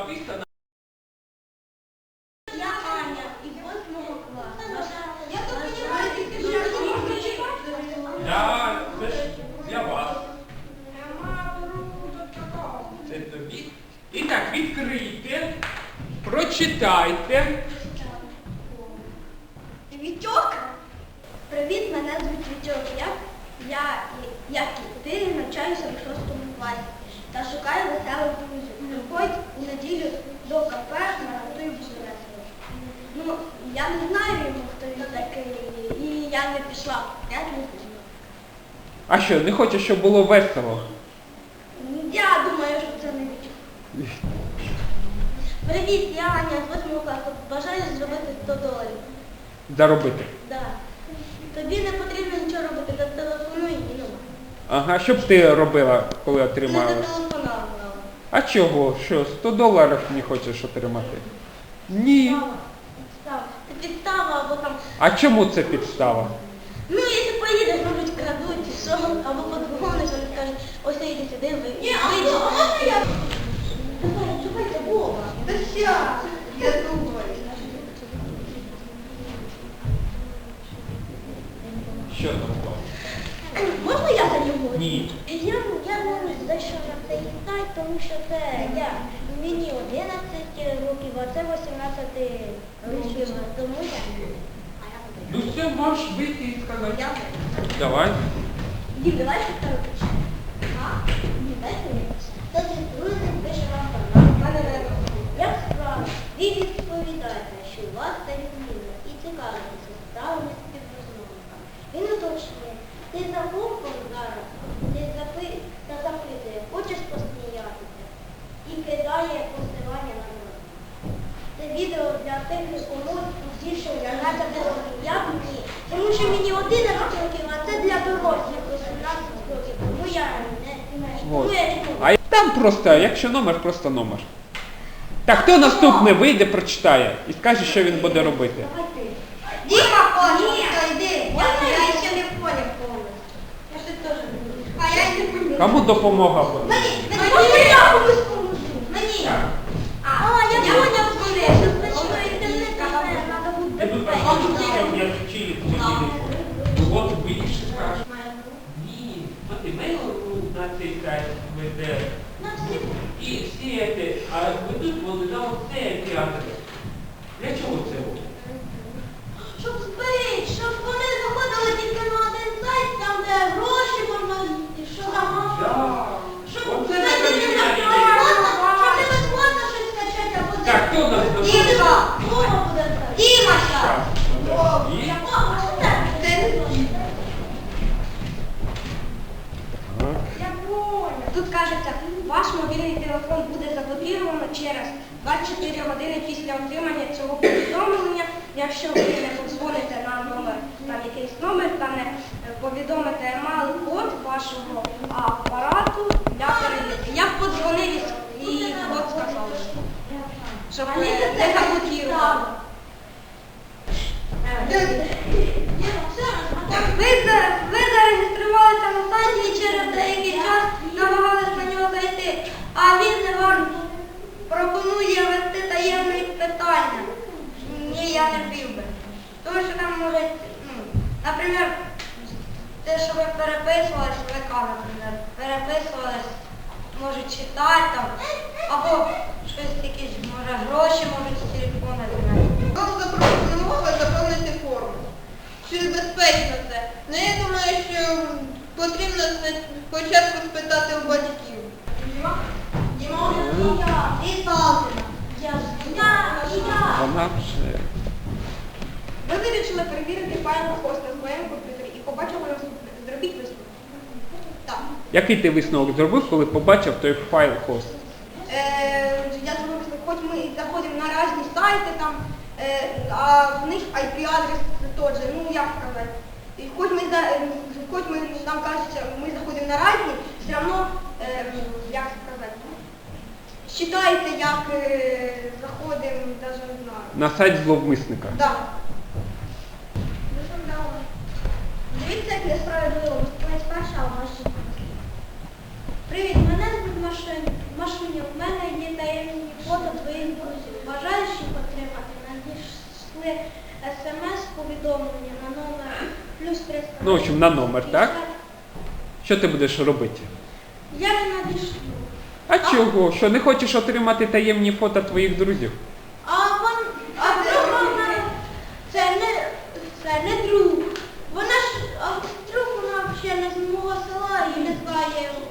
прописано. Я Аня, і восьмого класу. І так, відкрийте, прочитайте. Вітьок. Привіт, мене звуть Вітьок. Я, я, як і ти, навчаюся в шостому класі та шукаю веселу Приходь у неділю до кафе на весело. Ну, я не знаю йому, хто він такий, і я не пішла. Я не пішла. А що, не хочеш, щоб було весело? Я думаю, що це не Вітьок. Привіт, я Аня з 8 класу. Бажаю зробити 100 доларів. Заробити. Да. Тобі не потрібно нічого робити, зателефонуй і ну. Ага, що б ти робила, коли отримала? А чого? Що, 100 доларів не хочеш отримати? Ні. Підстава. Підстава або там. А чому це підстава? Ну, якщо поїдеш, мабуть, крадуть, і що, або подзвониш, вони скажуть, ось я йди сюди, ви. Ні, а можна я? Давай, Вова. Да я думаю. Що там? Можна я за нього? Ні. Я, я не зайшов на цей сайт, тому що це я. Мені 11 це 18 років. Тому я. Ну все, можеш вийти і сказати. Я. Давай. Дім, давай що А? Дім, дай мені. Хто зі друзів пише вам канал. Як справа? Ви відповідаєте, що у вас та відміна і цікавитеся справами співрозмовниками. Він уточнює, ти за вовком зараз, ти запи... та запитує, хочеш посміятися і кидає посилання на нього. Це відео для тих, кому більше 18 років. Я б ні. Тому що мені 11 років, а це для дорослих 18 років. Тому я не, тому От. А там просто, якщо номер, просто номер. Так, хто наступний вийде, прочитає і скаже, що він буде робити. Діма, ні, йди. Я ще не поняв повністю. Я ще теж. А я не поняв. Кому допомога буде? Мені. Мені. А, я поняв, інтернет, треба безпечним. От більше скажеш. Ні, от імейл на цей сайт веде. І ці, а ведуть вони на оце адрес. Для чого це? Щоб зберіть, щоб вони заходили тільки на один сайт, там де гроші можна, і що Да. Щоб Оце не така щоб не безплатно щось скачати, або це. Так, хто нас допоможе? Через 24 години після отримання цього повідомлення. Якщо ви не подзвоните на номер, там якийсь номер та не е, повідомите емайл-код вашого апарату для перевірки. Я б подзвонив і і код сказав, щоб е, не заблокировано. Ви, за- ви зареєструвалися на сайті і через деякий час намагалися на нього зайти, а він вам пропонує вести таємні питання. Ні, я не вбив би. Тому що там може, ну, наприклад, те, що ви переписувались, ВК, наприклад, переписувались, може читати там, або щось якісь, може, гроші можуть з телефона зняти. Вам запропонували заповнити форму. Чи безпечно це? Ну я думаю, що потрібно спочатку спитати у батьків. Діма? Діма, я. Салтина. Я. Я. І я. Вирішили перевірити файл хоста в моєму комп'ютері і побачили наступне. Зробіть висновок. Так. Який ти висновок зробив, коли побачив той файл хост? Е, я зробив висновок, хоч ми заходимо на різні сайти, там, е, а в них IP-адрес теж, ну як сказати. І хоч ми, за- е, хоч ми нам кажеться, ми заходимо на різні, все одно, е, як сказати, Считайте, як е, заходимо, навіть не знаю. На сайт зловмисника. Да. Дивіться, як несправедливо. Виступають перша, а ваші Привіт, мене звуть. Машиня, у мене є таємні фото твоїх друзів. Бажаєш їх отримати? Надійшли смс-повідомлення на номер плюс 300. Ну, в общем, на номер, так? Що ти будеш робити? Я не надійшла. А чого? Що не хочеш отримати таємні фото твоїх друзів? you.